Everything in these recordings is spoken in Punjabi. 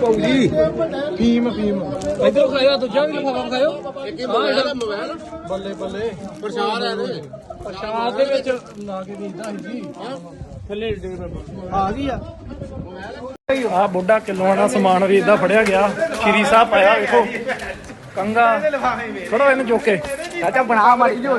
ਪਾਉ ਜੀ ਫੀਮ ਫੀਮ। ਇਧਰ ਖਾਇਓ ਦੂਜਾ ਵੀ ਲਫਾਫਾ ਖਾਇਓ। ਹਾਂ ਇਹਦਾ ਮੋਬਾਈਲ ਬੱਲੇ ਬੱਲੇ। ਪ੍ਰਸ਼ਾਦ ਹੈ ਇਹਦੇ। ਪ੍ਰਸ਼ਾਦ ਦੇ ਵਿੱਚ ਲਾ ਕੇ ਦੇਦਾ ਜੀ। ਥੱਲੇ ਡੇ ਆ ਗਈ ਆ। ਆ ਬੁੱਢਾ ਕਿਲੋਆਂ ਦਾ ਸਮਾਨ ਵੀ ਇਦਾਂ ਫੜਿਆ ਗਿਆ। ਸ਼੍ਰੀ ਸਾਹਿਬ ਪਾਇਆ ਵੇਖੋ। ਕੰਗਾ। ਫੜੋ ਇਹਨੂੰ ਚੁੱਕ ਕੇ। ਚਾਚਾ ਬਣਾ ਮਾਰੀ ਜੋ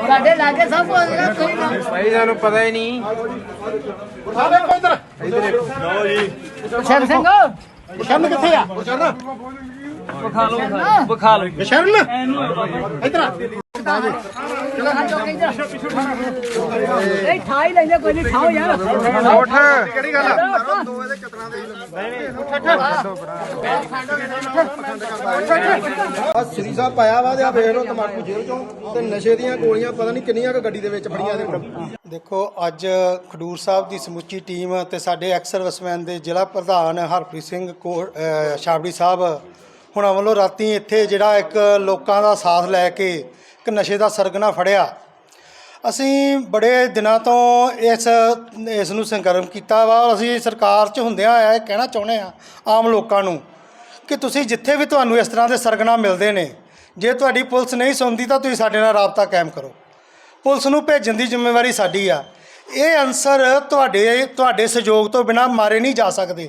ਸਾਡੇ ਲਾਗੇ ਸਭ ਕੁਝ ਹੈਗਾ ਕੋਈ ਨਾ ਭਾਈ ਸਾਨੂੰ ਪਤਾ ਹੀ ਨਹੀਂ ਸ਼ਰ ਸਿੰਘ ਸ਼ਰਨ ਕਿੱਥੇ ਆ ਸ਼ਰਨ ਵਿਖਾ ਲਓ ਸ਼ਰਨ ਇਧਰ ਆ ਇਹ ਠਾਈ ਲੈਂਦੇ ਕੋਈ ਨਹੀਂ ਠਾਓ ਯਾਰ ਉੱਠ ਕਿਹੜੀ ਗੱਲ ਆ ਸ੍ਰੀ ਸਾਹਿਬ ਪਾਇਆ ਵਾ ਤੇ ਆ ਵੇਖ ਲਓ ਤਮਾਕੂ ਜੇਲ੍ਹ ਚੋਂ ਤੇ ਨਸ਼ੇ ਦੀਆਂ ਗੋਲੀਆਂ ਪਤਾ ਨਹੀਂ ਕਿੰਨੀਆਂ ਕੁ ਗੱਡੀ ਦੇ ਵਿੱਚ ਫੜੀਆਂ ਦੇ ਦੇਖੋ, ਅੱਜ ਖਡੂਰ ਸਾਹਿਬ ਦੀ ਸਮੁੱਚੀ ਟੀਮ ਤੇ ਸਾਡੇ ਐਕਸ ਸਰਵਿਸਮੈਨ ਦੇ ਜ਼ਿਲ੍ਹਾ ਪ੍ਰਧਾਨ ਹਰਪ੍ਰੀਤ ਸਿੰਘ ਕੋ- ਛਾਬੜੀ ਸਾਹਿਬ ਹੁਣਾਂ ਵੱਲੋਂ ਰਾਤੀ ਇੱਥੇ ਜਿਹੜਾ ਇੱਕ ਲੋਕਾਂ ਦਾ ਸਾਥ ਲੈ ਕੇ ਇੱਕ ਨਸ਼ੇ ਦਾ ਸਰਗਨਾ ਫੜਿਆ। ਅਸੀਂ ਬੜੇ ਦਿਨਾਂ ਤੋਂ ਇਸ ਇਸ ਨੂੰ ਸੰਗਰਮ ਕੀਤਾ ਵਾ ਔਰ ਅਸੀਂ ਸਰਕਾਰ 'ਚ ਹੁੰਦਿਆਂ ਆ ਇਹ ਕਹਿਣਾ ਚਾਹੁੰਦੇ ਆ ਆਮ ਲੋਕਾਂ ਨੂੰ, ਕਿ ਤੁਸੀਂ ਜਿੱਥੇ ਵੀ ਤੁਹਾਨੂੰ ਇਸ ਤਰ੍ਹਾਂ ਦੇ ਸਰਗਨਾ ਮਿਲਦੇ ਨੇ, ਜੇ ਤੁਹਾਡੀ ਪੁਲਿਸ ਨਹੀਂ ਸੁਣਦੀ ਤਾਂ ਤੁਸੀਂ ਸਾਡੇ ਨਾਲ ਰਾਬਤਾ ਕਾਇਮ ਕਰੋ। ਪੁਲਿਸ ਨੂੰ ਭੇਜਣ ਦੀ ਜ਼ਿੰਮੇਵਾਰੀ ਸਾਡੀ ਆ। ਇਹ ਅਨਸਰ ਤੁਹਾਡੇ ਤੁਹਾਡੇ ਸਹਿਯੋਗ ਤੋਂ ਬਿਨਾ ਮਾਰੇ ਨਹੀਂ ਜਾ ਸਕਦੇ।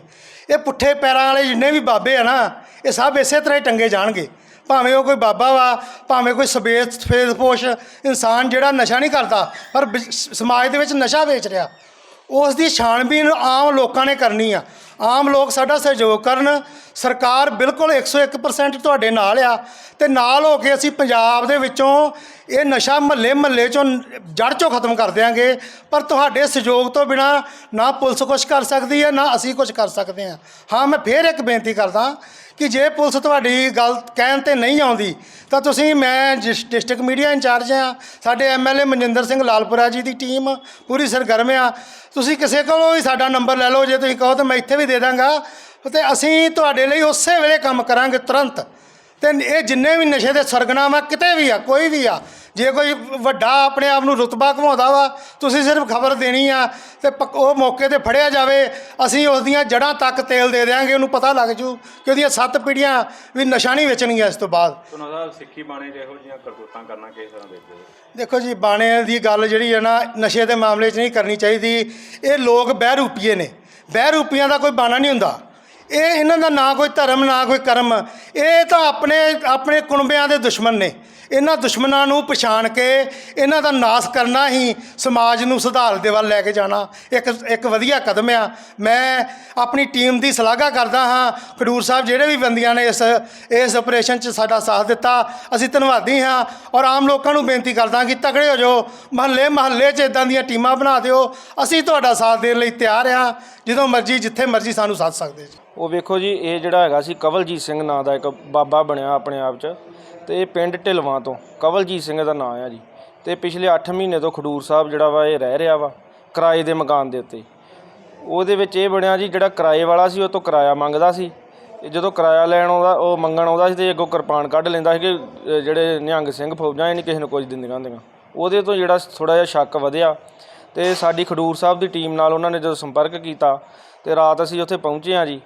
ਇਹ ਪੁੱਠੇ ਪੈਰਾਂ ਵਾਲੇ ਜਿੰਨੇ ਵੀ ਬਾਬੇ ਆ ਨਾ, ਇਹ ਸਭ ਇਸੇ ਤਰ੍ਹਾਂ ਹੀ ਟੰਗੇ ਜਾਣਗੇ। ਭਾਵੇਂ ਉਹ ਕੋਈ ਬਾਬਾ ਵਾ, ਭਾਵੇਂ ਕੋਈ ਸਫੇਦ ਸਫੇਦਪੋਸ਼ ਇਨਸਾਨ ਜਿਹੜਾ ਨਸ਼ਾ ਨਹੀਂ ਕਰਦਾ, ਪਰ ਸਮਾਜ ਦੇ ਵਿੱਚ ਨਸ਼ਾ ਵੇਚ ਰਿਹਾ। ਉਸ ਦੀ ਛਾਣਬੀਨ ਆਮ ਲੋਕਾਂ ਨੇ ਕਰਨੀ ਆ। ਆਮ ਲੋਕ ਸਾਡਾ ਸਹਿਯੋਗ ਕਰਨ। ਸਰਕਾਰ ਬਿਲਕੁਲ 101% ਤੁਹਾਡੇ ਨਾਲ ਆ ਤੇ ਨਾਲ ਹੋ ਕੇ ਅਸੀਂ ਪੰਜਾਬ ਦੇ ਵਿੱਚੋਂ ਇਹ ਨਸ਼ਾ ਮਹੱਲੇ ਮਹੱਲੇ ਚੋਂ ਜੜ ਚੋਂ ਖਤਮ ਕਰ ਦਿਆਂਗੇ। ਪਰ ਤੁਹਾਡੇ ਸਹਿਯੋਗ ਤੋਂ ਬਿਨਾ ਨਾ ਪੁਲਿਸ ਕੁਝ ਕਰ ਸਕਦੀ ਹੈ, ਨਾ ਅਸੀਂ ਕੁਝ ਕਰ ਸਕਦੇ ਹਾਂ। ਹਾਂ, ਮੈਂ ਫੇਰ ਇੱਕ ਬੇਨਤੀ ਕਰਦਾ ਕਿ ਜੇ ਪੁਲਿਸ ਤੁਹਾਡੀ ਗੱਲ ਕਹਿਣ ਤੇ ਨਹੀਂ ਆਉਂਦੀ, ਤਾਂ ਤੁਸੀਂ ਮੈਂ ਜਿਸ ਡਿਸਟ੍ਰਿਕਟ ਮੀਡੀਆ ਇੰਚਾਰਜ ਆ ਸਾਡੇ ਐਮਐਲਏ ਮਨਜਿੰਦਰ ਸਿੰਘ ਲਾਲਪੁਰਾ ਜੀ ਦੀ ਟੀਮ, ਪੂਰੀ ਸਰਗਰਮ ਆ। ਤੁਸੀਂ ਕਿਸੇ ਕੋਲੋਂ ਵੀ ਸਾਡਾ ਨੰਬਰ ਲੈ ਲਓ, ਜੇ ਤੁਸੀਂ ਕਹੋ ਤਾਂ ਮੈਂ ਇੱਥੇ ਵੀ ਦੇ ਦਾਂਗਾ ਤੇ ਅਸੀਂ ਤੁਹਾਡੇ ਲਈ ਉਸੇ ਵੇਲੇ ਕੰਮ ਕਰਾਂਗੇ ਤੁਰੰਤ। ਤੇ ਇਹ ਜਿੰਨੇ ਵੀ ਨਸ਼ੇ ਦੇ ਸਰਗਨਾਮ ਆ ਕਿਤੇ ਵੀ ਆ, ਕੋਈ ਵੀ ਆ ਜੇ ਕੋਈ ਵੱਡਾ ਆਪਣੇ ਆਪ ਨੂੰ ਰੁਤਬਾ ਘਮਾਉਂਦਾ ਵਾ ਤੁਸੀਂ ਸਿਰਫ ਖਬਰ ਦੇਣੀ ਆ ਤੇ ਉਹ ਮੌਕੇ ਤੇ ਫੜਿਆ ਜਾਵੇ ਅਸੀਂ ਉਸ ਦੀਆਂ ਜੜ੍ਹਾਂ ਤੱਕ ਤੇਲ ਦੇ ਦੇਾਂਗੇ ਉਹਨੂੰ ਪਤਾ ਲੱਗ ਜੂ ਕਿ ਉਹਦੀਆਂ ਸੱਤ ਪੀੜ੍ਹੀਆਂ ਵੀ ਨਸ਼ਾ ਨਹੀਂ ਵੇਚਣਗੀਆਂ ਇਸ ਤੋਂ ਬਾਅਦ। ਉਹਨਾਂ ਦਾ ਸਿੱਖੀ ਬਾਣੇ ਜਿਹੋ ਜਿਹੀਆਂ ਕਰਤੂਤਾਂ ਕਰਨਾ ਕਿਸ ਤਰ੍ਹਾਂ ਦੇਖਦੇ ਹੋ ਦੇਖੋ ਜੀ ਬਾਣੇ ਦੀ ਗੱਲ ਜਿਹੜੀ ਹੈ ਨਾ ਨਸ਼ੇ ਦੇ ਮਾਮਲੇ 'ਚ ਨਹੀਂ ਕਰਨੀ ਚਾਹੀਦੀ। ਇਹ ਲੋਕ ਬਹਿਰੂਪੀਏ ਨੇ। ਬਹਿਰੂਪੀਆਂ ਦਾ ਕੋਈ ਬਾਣਾ ਨਹੀਂ ਹੁੰਦਾ। ਇਹ ਇਹਨਾਂ ਦਾ ਨਾ ਕੋਈ ਧਰਮ, ਨਾ ਕੋਈ ਕਰਮ। ਇਹ ਤਾਂ ਆਪਣੇ ਆਪਣੇ ਕੁਣਬਿਆਂ ਦੇ ਦੁਸ਼ਮਣ ਨੇ। ਇਹਨਾਂ ਦੁਸ਼ਮਣਾਂ ਨੂੰ ਪਛਾਣ ਕੇ ਇਹਨਾਂ ਦਾ ਨਾਸ਼ ਕਰਨਾ ਹੀ ਸਮਾਜ ਨੂੰ ਸੁਧਾਰ ਦੇ ਵੱਲ ਲੈ ਕੇ ਜਾਣਾ ਇੱਕ ਇੱਕ ਵਧੀਆ ਕਦਮ ਆ। ਮੈਂ ਆਪਣੀ ਟੀਮ ਦੀ ਸ਼ਲਾਘਾ ਕਰਦਾ ਹਾਂ। ਖਡੂਰ ਸਾਹਿਬ ਜਿਹੜੇ ਵੀ ਬੰਦੀਆਂ ਨੇ ਇਸ ਇਸ ਆਪਰੇਸ਼ਨ 'ਚ ਸਾਡਾ ਸਾਥ ਦਿੱਤਾ, ਅਸੀਂ ਧੰਨਵਾਦੀ ਹਾਂ ਔਰ ਆਮ ਲੋਕਾਂ ਨੂੰ ਬੇਨਤੀ ਕਰਦਾ ਕਿ ਤਗੜੇ ਹੋ ਜਾਓ। ਮਹੱਲੇ ਮਹੱਲੇ 'ਚ ਇਦਾਂ ਦੀਆਂ ਟੀਮਾਂ ਬਣਾ ਦਿਓ। ਅਸੀਂ ਤੁਹਾਡਾ ਸਾਥ ਦੇਣ ਲਈ ਤਿਆਰ ਹਾਂ। ਜਦੋਂ ਮਰਜ਼ੀ, ਜਿੱਥੇ ਮਰਜ਼ੀ ਸਾਨੂੰ ਸਾਥ ਸਕਦੇ ਜੀ। ਉਹ ਵੇਖੋ ਜੀ, ਇਹ ਜਿਹੜਾ ਹੈਗਾ ਸੀ ਕਵਲਜੀਤ ਸਿੰਘ ਨਾਂ ਦਾ ਇੱਕ ਬਾਬਾ ਬਣਿਆ ਆਪਣੇ ਆਪ 'ਚ ਤੇ ਇਹ ਪਿੰਡ ਢਿਲਵਾਂ ਤੋਂ, ਕਵਲਜੀਤ ਸਿੰਘ ਦਾ ਨਾਂ ਆ ਜੀ। ਤੇ ਪਿਛਲੇ 8 ਮਹੀਨੇ ਤੋਂ ਖਡੂਰ ਸਾਹਿਬ ਜਿਹੜਾ ਵਾ ਇਹ ਰਹਿ ਰਿਹਾ ਵਾ ਕਿਰਾਏ ਦੇ ਮਕਾਨ ਦੇ ਉੱਤੇ। ਉਹਦੇ ਵਿੱਚ ਇਹ ਬਣਿਆ ਜੀ, ਜਿਹੜਾ ਕਿਰਾਏ ਵਾਲਾ ਸੀ ਉਹ ਤੋਂ ਕਿਰਾਇਆ ਮੰਗਦਾ ਸੀ। ਜਦੋਂ ਕਿਰਾਇਆ ਲੈਣ ਆਉਂਦਾ, ਉਹ ਮੰਗਣ ਆਉਂਦਾ ਸੀ ਤੇ ਅੱਗੋਂ ਕਿਰਪਾਨ ਕੱਢ ਲੈਂਦਾ ਸੀ ਕਿ ਜਿਹੜੇ ਨਿਹੰਗ ਸਿੰਘ ਫੌਜਾਂ ਇਹ ਨਹੀਂ ਕਿਸੇ ਨੂੰ ਕੁਝ ਦਿੰਦੀਆਂ ਹੁੰਦੀਆਂ। ਉਹਦੇ ਤੋਂ ਜਿਹੜਾ ਥੋੜਾ ਜਿਹਾ ਸ਼ੱਕ ਵਧਿਆ ਤੇ ਸਾਡੀ ਖਡੂਰ ਸਾਹਿਬ ਦੀ ਟੀਮ ਨਾਲ ਉਹਨਾਂ ਨੇ ਜਦੋਂ ਸੰਪਰਕ ਕੀਤਾ ਤੇ ਰਾਤ ਅਸੀਂ ਉੱਥੇ ਪਹੁੰਚੇ ਹਾਂ ਜੀ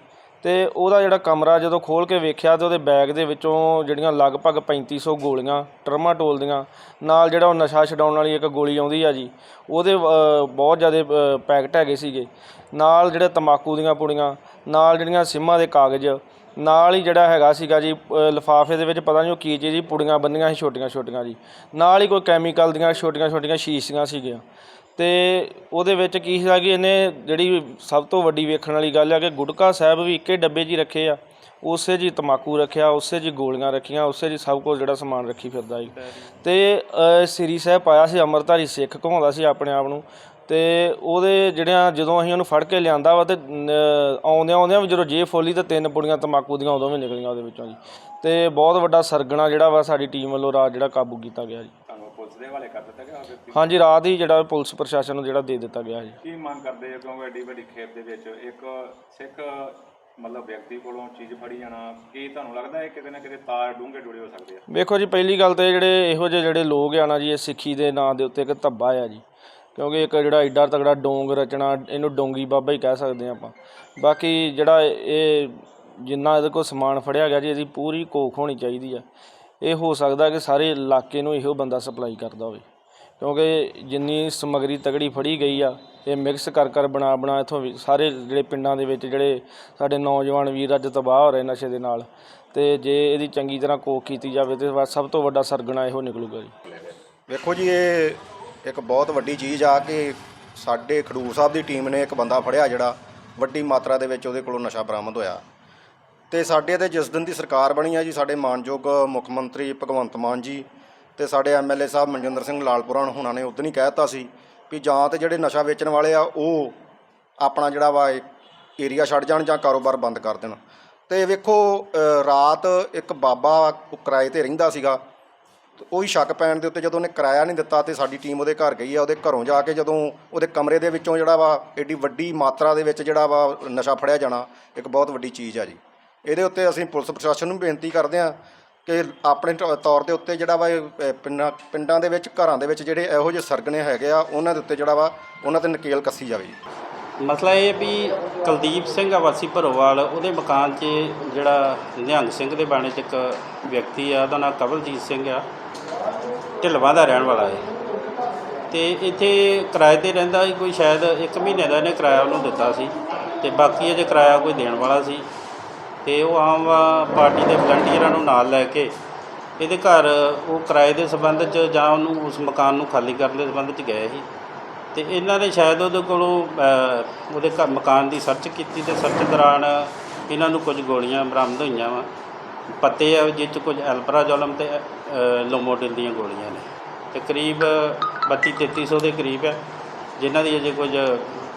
ਅਤੇ ਉਹਦਾ ਜਿਹੜਾ ਕਮਰਾ ਜਦੋਂ ਖੋਲ੍ਹ ਕੇ ਵੇਖਿਆ ਤਾਂ ਉਹਦੇ ਬੈਗ ਦੇ ਵਿੱਚੋਂ ਜਿਹੜੀਆਂ ਲਗਭਗ ਪੈਂਤੀ ਸੌ ਗੋਲੀਆਂ ਟਰਮਾਟੋਲ ਦੀਆਂ, ਨਾਲ ਜਿਹੜਾ ਉਹ ਨਸ਼ਾ ਛਡਾਉਣ ਵਾਲੀ ਇੱਕ ਗੋਲੀ ਆਉਂਦੀ ਆ ਜੀ, ਉਹਦੇ ਬਹੁਤ ਜ਼ਿਆਦਾ ਪੈਕਟ ਹੈਗੇ ਸੀਗੇ। ਨਾਲ ਜਿਹੜੇ ਤੰਬਾਕੂ ਦੀਆਂ ਪੁੜੀਆਂ, ਨਾਲ ਜਿਹੜੀਆਂ ਸਿੰਮਾਂ ਦੇ ਕਾਗਜ਼ ਨਾਲ ਹੀ ਜਿਹੜਾ ਹੈਗਾ ਸੀਗਾ ਜੀ ਲਿਫਾਫੇ ਦੇ ਵਿੱਚ ਪਤਾ ਨਹੀਂ ਉਹ ਕੀ ਚੀਜ਼ ਜੀ ਪੁੜੀਆਂ ਬੰਨੀਆਂ ਸੀ, ਛੋਟੀਆਂ ਛੋਟੀਆਂ ਜੀ। ਨਾਲ ਹੀ ਕੋਈ ਕੈਮੀਕਲ ਦੀਆਂ ਛੋਟੀਆਂ ਛੋਟੀਆਂ ਸ਼ੀਸ਼ੀਆਂ ਸੀਗੀਆਂ। ਤੇ ਉਹਦੇ ਵਿੱਚ ਕੀ ਸੀਗਾ ਕਿ ਇਹਨੇ ਜਿਹੜੀ ਸਭ ਤੋਂ ਵੱਡੀ ਵੇਖਣ ਵਾਲੀ ਗੱਲ ਹੈ ਕਿ ਗੁਟਕਾ ਸਾਹਿਬ ਵੀ ਇੱਕੇ ਡੱਬੇ 'ਚ ਹੀ ਰੱਖੇ ਆ। ਉਸੇ ਜੀ ਤਮਾਕੂ ਰੱਖਿਆ ਉਸੇ ਜੀ ਗੋਲੀਆਂ ਰੱਖੀਆਂ ਉਸੇ ਜੀ ਸਭ ਕੁਝ ਜਿਹੜਾ ਸਮਾਨ ਰੱਖੀ ਫਿਰਦਾ ਜੀ। ਤੇ ਅ, ਸ੍ਰੀ ਸਾਹਿਬ ਪਾਇਆ ਸੀ ਅਮਰਧਾਰੀ ਸਿੱਖ ਘੁਮਾਉਂਦਾ ਸੀ ਆਪਣੇ ਆਪ ਨੂੰ। ਤੇ ਉਹਦੇ ਜਿਹੜਿਆਂ ਜਦੋਂ ਅਸੀਂ ਉਹਨੂੰ ਫੜ ਕੇ ਲਿਆਂਦਾ ਵਾ ਤੇ ਆਉਂਦਿਆਂ ਆਉਂਦਿਆਂ ਵੀ ਜਦੋਂ ਜੇਬ ਫੋਲੀ ਤੇ ਤਿੰਨ ਪੁੜੀਆਂ ਤਮਾਕੂ ਦੀਆਂ ਉਦੋਂ ਵੀ ਨਿਕਲੀਆਂ ਉਹਦੇ ਵਿੱਚੋਂ ਜੀ। ਤੇ ਬਹੁਤ ਵੱਡਾ ਸਰਗਣਾ ਜਿਹੜਾ ਵਾ ਸਾਡੀ ਟੀਮ ਵੱਲੋਂ ਰਾਤ ਜਿਹੜਾ ਕਾਬੂ ਕੀਤਾ ਗਿਆ ਜੀ। ਤੁਹਾਨੂੰ ਪੁਲਿਸ ਦੇ ਹਵਾਲੇ ਕਰ ਦਿੱਤਾ ਗਿਆ ਉਹ ਵਿਅਕਤੀ ਹਾਂਜੀ ਰਾਤ ਹੀ ਜਿਹੜਾ ਪੁਲਿਸ ਪ੍ਰਸ਼ਾਸਨ ਨੂੰ ਜਿਹੜਾ ਦੇ ਦਿੱਤਾ ਗਿਆ ਜੀ। ਕੀ ਮੰਗ ਕਰਦੇ ਹੋ? ਕਿਉਂਕਿ ਐਡੀ ਵੱਡੀ ਖੇਪ ਦੇ ਵਿੱਚ ਇੱਕ ਸਿੱਖ ਮਤਲਬ ਵਿਅਕਤੀ ਕੋਲੋਂ ਚੀਜ਼ ਫੜੀ ਜਾਣਾ, ਕੀ ਤੁਹਾਨੂੰ ਲੱਗਦਾ ਹੈ ਕਿਤੇ ਨਾ ਕਿਤੇ ਤਾਰ ਡੂੰਘੇ ਜੁੜੇ ਹੋ ਸਕਦੇ ਆ? ਵੇਖੋ ਜੀ, ਪਹਿਲੀ ਗੱਲ ਤੇ ਜਿਹੜੇ ਇਹੋ ਜਿਹੇ ਜਿਹੜੇ ਲੋਕ ਆ ਨਾ ਜੀ, ਇਹ ਸਿੱਖੀ ਦੇ ਨਾਂ ਦੇ ਉੱਤੇ ਇੱਕ ਧੱਬਾ ਆ ਜੀ। ਕਿਉਂਕਿ ਇੱਕ ਜਿਹੜਾ ਏਡਾ ਤਗੜਾ ਡੋਂਗ ਰਚਣਾ, ਇਹਨੂੰ ਡੋਂਗੀ ਬਾਬਾ ਹੀ ਕਹਿ ਸਕਦੇ ਆਪਾਂ। ਬਾਕੀ ਜਿਹੜਾ ਇਹ ਜਿੰਨਾ ਇਹਦੇ ਕੋਲ ਸਮਾਨ ਫੜਿਆ ਗਿਆ ਜੀ, ਇਹਦੀ ਪੂਰੀ ਕੋਖ ਹੋਣੀ ਚਾਹੀਦੀ ਆ। ਇਹ ਹੋ ਸਕਦਾ ਕਿ ਸਾਰੇ ਇਲਾਕੇ ਨੂੰ ਇਹੋ ਬੰਦਾ ਸਪਲਾਈ ਕਰਦਾ ਹੋਵੇ। ਕਿਉਂਕਿ ਜਿੰਨੀ ਸਮੱਗਰੀ ਤਗੜੀ ਫੜੀ ਗਈ ਆ, ਇਹ ਮਿਕਸ ਕਰ ਕਰ ਬਣਾ ਬਣਾ ਇਥੋਂ ਸਾਰੇ ਜਿਹੜੇ ਪਿੰਡਾਂ ਦੇ ਵਿੱਚ ਜਿਹੜੇ ਸਾਡੇ ਨੌਜਵਾਨ ਵੀਰ ਅੱਜ ਤਬਾਹ ਹੋ ਰਹੇ ਨਸ਼ੇ ਦੇ ਨਾਲ, ਤੇ ਜੇ ਇਹਦੀ ਚੰਗੀ ਤਰ੍ਹਾਂ ਕੋਖ ਕੀਤੀ ਜਾਵੇ ਤੇ ਸਭ ਤੋਂ ਵੱਡਾ ਸਰਗਣਾ ਇਹੋ ਨਿਕਲੂਗਾ ਜੀ। ਵੇਖੋ ਜੀ, ਇਹ ਇੱਕ ਬਹੁਤ ਵੱਡੀ ਚੀਜ਼ ਆ ਕਿ ਸਾਡੇ ਖਡੂਰ ਸਾਹਿਬ ਦੀ ਟੀਮ ਨੇ ਇੱਕ ਬੰਦਾ ਫੜਿਆ ਜਿਹੜਾ ਵੱਡੀ ਮਾਤਰਾ ਦੇ ਵਿੱਚ ਉਹਦੇ ਕੋਲੋਂ ਨਸ਼ਾ ਬਰਾਮਦ ਹੋਇਆ। ਤੇ ਸਾਡੇ ਤੇ ਜਿਸ ਦਿਨ ਦੀ ਸਰਕਾਰ ਬਣੀ ਆ ਜੀ, ਸਾਡੇ ਮਾਨਯੋਗ ਮੁੱਖ ਮੰਤਰੀ ਭਗਵੰਤ ਮਾਨ ਜੀ ਤੇ ਸਾਡੇ ਐਮਐਲਏ ਸਾਹਿਬ ਮਨਜਿੰਦਰ ਸਿੰਘ ਲਾਲਪੁਰਾ ਹੁਣਾਂ ਨੇ ਉਦੋਂ ਹੀ ਕਹਿਤਾ ਸੀ ਵੀ ਜਾਂ ਤੇ ਜਿਹੜੇ ਨਸ਼ਾ ਵੇਚਣ ਵਾਲੇ ਆ, ਉਹ ਆਪਣਾ ਜਿਹੜਾ ਵਾ ਏਰੀਆ ਛੱਡ ਜਾਣ ਜਾਂ ਕਾਰੋਬਾਰ ਬੰਦ ਕਰ ਦੇਣ। ਤੇ ਵੇਖੋ ਰਾਤ ਇੱਕ ਬਾਬਾ ਕਿਰਾਏ ਤੇ ਰਹਿੰਦਾ ਸੀਗਾ, ਤੇ ਉਹੀ ਸ਼ੱਕ ਪੈਣ ਦੇ ਉੱਤੇ ਜਦੋਂ ਉਹਨੇ ਕਿਰਾਇਆ ਨਹੀਂ ਦਿੱਤਾ ਤੇ ਸਾਡੀ ਟੀਮ ਉਹਦੇ ਘਰ ਗਈ ਆ, ਉਹਦੇ ਘਰੋਂ ਜਾ ਕੇ ਜਦੋਂ ਉਹਦੇ ਕਮਰੇ ਦੇ ਵਿੱਚੋਂ ਜਿਹੜਾ ਵਾ ਏਡੀ ਵੱਡੀ ਮਾਤਰਾ ਦੇ ਵਿੱਚ ਜਿਹੜਾ ਵਾ ਨਸ਼ਾ ਫੜਿਆ ਜਾਣਾ, ਇੱਕ ਬਹੁਤ ਵੱਡੀ ਚੀਜ਼ ਆ ਜੀ। ਇਹਦੇ ਉੱਤੇ ਅਸੀਂ ਪੁਲਿਸ ਪ੍ਰਸ਼ਾਸਨ ਨੂੰ ਬੇਨਤੀ ਕਰਦੇ ਹਾਂ ਕਿ ਆਪਣੇ ਤ- ਤੌਰ ਦੇ ਉੱਤੇ ਜਿਹੜਾ ਵਾ ਇਹ, ਅ, ਪਿੰਡਾਂ ਪਿੰਡਾਂ ਦੇ ਵਿੱਚ ਘਰਾਂ ਦੇ ਵਿੱਚ ਜਿਹੜੇ ਇਹੋ ਜਿਹੇ ਸਰਗਣੇ ਹੈਗੇ ਆ ਉਹਨਾਂ ਦੇ ਉੱਤੇ ਜਿਹੜਾ ਵਾ ਉਹਨਾਂ ਤੇ ਨਕੇਲ ਕੱਸੀ ਜਾਵੇ ਜੀ। ਮਸਲਾ ਇਹ ਹੈ ਵੀ ਕੁਲਦੀਪ ਸਿੰਘ ਆ ਵਾਸੀ ਭਰੋਵਾਲ ਉਹਦੇ ਮਕਾਨ 'ਚ ਜਿਹੜਾ ਨਿਹੰਗ ਸਿੰਘ ਦੇ ਬਾਣੇ 'ਚ ਇੱਕ ਵਿਅਕਤੀ ਆ ਉਹਦਾ ਨਾਮ ਕਵਲਜੀਤ ਸਿੰਘ ਆ ਢਿਲਵਾਂ ਦਾ ਰਹਿਣ ਵਾਲਾ ਹੈ ਤੇ ਇੱਥੇ ਕਿਰਾਏ ਤੇ ਰਹਿੰਦਾ ਸੀ ਕੋਈ ਸ਼ਾਇਦ 1 ਮਹੀਨੇ ਦਾ ਇਹਨੇ ਕਿਰਾਇਆ ਉਹਨੂੰ ਦਿੱਤਾ ਸੀ ਤੇ ਬਾਕੀ ਅਜੇ ਕਿਰਾਇਆ ਕੋਈ ਦੇਣ ਵਾਲਾ ਸੀ। ਤੇ ਉਹ ਆਮ ਪਾਰਟੀ ਦੇ ਵਲੰਟੀਅਰਾਂ ਨੂੰ ਨਾਲ ਲੈ ਕੇ ਇਹਦੇ ਘਰ ਉਹ ਕਿਰਾਏ ਦੇ ਸੰਬੰਧ 'ਚ ਜਾਂ ਉਹਨੂੰ ਉਸ ਮਕਾਨ ਨੂੰ ਖਾਲੀ ਕਰਨ ਦੇ ਸੰਬੰਧ 'ਚ ਗਏ ਸੀ। ਤੇ ਇਹਨਾਂ ਨੇ ਸ਼ਾਇਦ ਉਹਦੇ ਕੋਲੋਂ ਉਹਦੇ ਘਰ ਮਕਾਨ ਦੀ ਸਰਚ ਕੀਤੀ ਤੇ ਸਰਚ ਦੌਰਾਨ ਇਹਨਾਂ ਨੂੰ ਕੁਝ ਗੋਲੀਆਂ ਬਰਾਮਦ ਹੋਈਆਂ ਵਾ। ਪੱਤੇ ਆ ਜਿਸ 'ਚ ਕੁਝ ਐਲਪਰਾਜ਼ੋਲਮ ਤੇ ਅ, ਲੋਮੋਡਿਲ ਦੀਆਂ ਗੋਲੀਆਂ ਨੇ। ਤੇ ਕਰੀਬ 32 3300 ਦੇ ਕਰੀਬ ਹੈ ਜਿਨ੍ਹਾਂ ਦੀ ਅਜੇ ਕੁਝ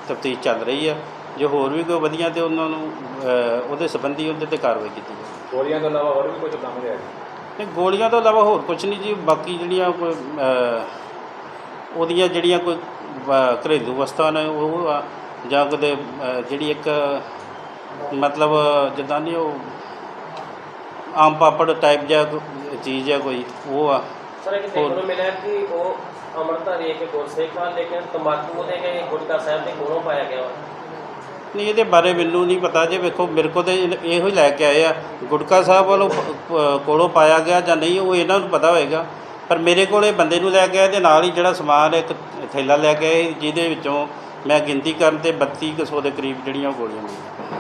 ਤਫਤੀਸ਼ ਚੱਲ ਰਹੀ ਹੈ ਜੇ ਹੋਰ ਵੀ ਕੋਈ ਵਧੀਆਂ ਤੇ ਉਹਨਾਂ ਨੂੰ ਅ, ਉਹਦੇ ਸੰਬੰਧੀ ਉਹਦੇ ਤੇ ਕਾਰਵਾਈ ਕੀਤੀ ਜਾਵੇ। ਗੋਲੀਆਂ ਤੋਂ ਇਲਾਵਾ ਹੋਰ ਵੀ ਕੁਝ ਕੰਮ ਲਿਆ ਜੀ ਨਹੀਂ ਗੋਲੀਆਂ ਤੋਂ ਇਲਾਵਾ ਹੋਰ ਕੁਝ ਨਹੀਂ ਜੀ। ਬਾਕੀ ਜਿਹੜੀਆਂ ਕੋਈ ਅ, ਉਹਦੀਆਂ ਜਿਹੜੀਆਂ ਕੋਈ ਅ, ਘਰੇਲੂ ਵਸਤਾਂ ਨੇ ਉਹ ਆ ਜਾਂ ਕਿਤੇ ਅ, ਜਿਹੜੀ ਇੱਕ ਮਤਲਬ ਜਿੱਦਾਂ ਨਹੀਂ ਉਹ ਆਮ ਪਾਪੜ ਟਾਈਪ ਜਿਹਾ ਕੋਈ ਚੀਜ਼ ਹੈ ਕੋਈ ਉਹ ਆ। ਨੂੰ ਮਿਲਿਆ ਕਿ ਉਹ ਅੰਮ੍ਰਿਤਧਾਰੀ ਇੱਕ ਗੁਰਸਿੱਖ ਆ ਲੇਕਿਨ ਤੰਬਾਕੂ ਉਹਦੇ ਕੇ ਗੁਟਕਾ ਸਾਹਿਬ ਦੇ ਕੋਲੋਂ ਪਾਇਆ ਗਿਆ ਵਾ। ਨਹੀਂ, ਇਹਦੇ ਬਾਰੇ ਮੈਨੂੰ ਨਹੀਂ ਪਤਾ ਜੇ ਵੇਖੋ, ਮੇਰੇ ਕੋਲ ਤੇ ਇਹ- ਇਹੋ ਹੀ ਲੈ ਕੇ ਆਏ ਆ। ਗੁਟਕਾ ਸਾਹਿਬ ਵੱਲੋਂ ਪ- ਪ- ਕੋਲੋਂ ਪਾਇਆ ਗਿਆ ਜਾਂ ਨਹੀਂ, ਉਹ ਇਹਨਾਂ ਨੂੰ ਪਤਾ ਹੋਏਗਾ। ਪਰ ਮੇਰੇ ਕੋਲ ਇਹ ਬੰਦੇ ਨੂੰ ਲੈ ਕੇ ਆਏ ਤੇ ਨਾਲ ਹੀ ਜਿਹੜਾ ਸਮਾਨ ਇੱਕ ਥੈਲਾ ਲੈ ਕੇ ਆਏ, ਜਿਹਦੇ ਵਿੱਚੋਂ ਮੈਂ ਗਿਣਤੀ ਕਰਨ ਤੇ 32 ਕੁ ਸੌ ਦੇ ਕਰੀਬ ਜਿਹੜੀਆਂ ਉਹ ਗੋਲੀਆਂ ਮਿਲੀਆਂ